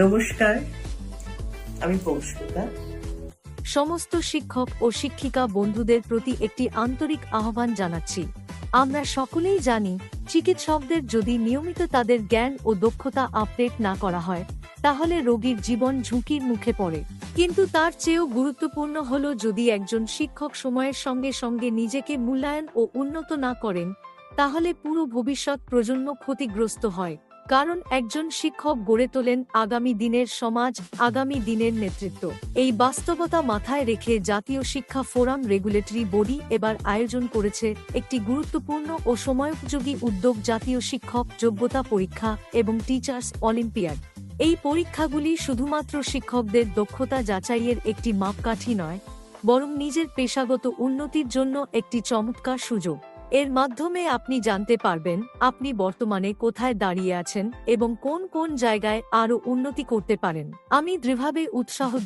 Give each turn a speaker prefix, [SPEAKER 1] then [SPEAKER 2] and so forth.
[SPEAKER 1] নমস্কার, আমি পৌষ্পিতা।
[SPEAKER 2] সমস্ত শিক্ষক ও শিক্ষিকা বন্ধুদের প্রতি একটি আন্তরিক আহ্বান জানাচ্ছি। আমরা সকলেই জানি, চিকিৎসকদের যদি নিয়মিত তাদের জ্ঞান ও দক্ষতা আপডেট না করা হয়, তাহলে রোগীর জীবন ঝুঁকির মুখে পড়ে। কিন্তু তার চেয়েও গুরুত্বপূর্ণ হল যদি একজন শিক্ষক সময়ের সঙ্গে সঙ্গে নিজেকে মূল্যায়ন ও উন্নত না করেন, তাহলে পুরো ভবিষ্যৎ প্রজন্ম ক্ষতিগ্রস্ত হয়। কারণ একজন শিক্ষক গড়ে তোলেন আগামী দিনের সমাজ, আগামী দিনের নেতৃত্ব। এই বাস্তবতা মাথায় রেখে জাতীয় শিক্ষা ফোরাম রেগুলেটরি বডি এবার আয়োজন করেছে একটি গুরুত্বপূর্ণ ও সময়োপযোগী উদ্যোগ জাতীয় শিক্ষক যোগ্যতা পরীক্ষা এবং টিচার্স অলিম্পিয়াড। এই পরীক্ষাগুলি শুধুমাত্র শিক্ষকদের দক্ষতা যাচাইয়ের একটি মাপকাঠি নয়, বরং নিজের পেশাগত উন্নতির জন্য একটি চমৎকার সুযোগ। এর মাধ্যমে আপনি জানতে পারবেন আপনি বর্তমানে কোথায় দাঁড়িয়ে আছেন এবং কোন কোন জায়গায় আরও উন্নতি করতে পারেন। আমি দৃঢ়ভাবে উৎসাহ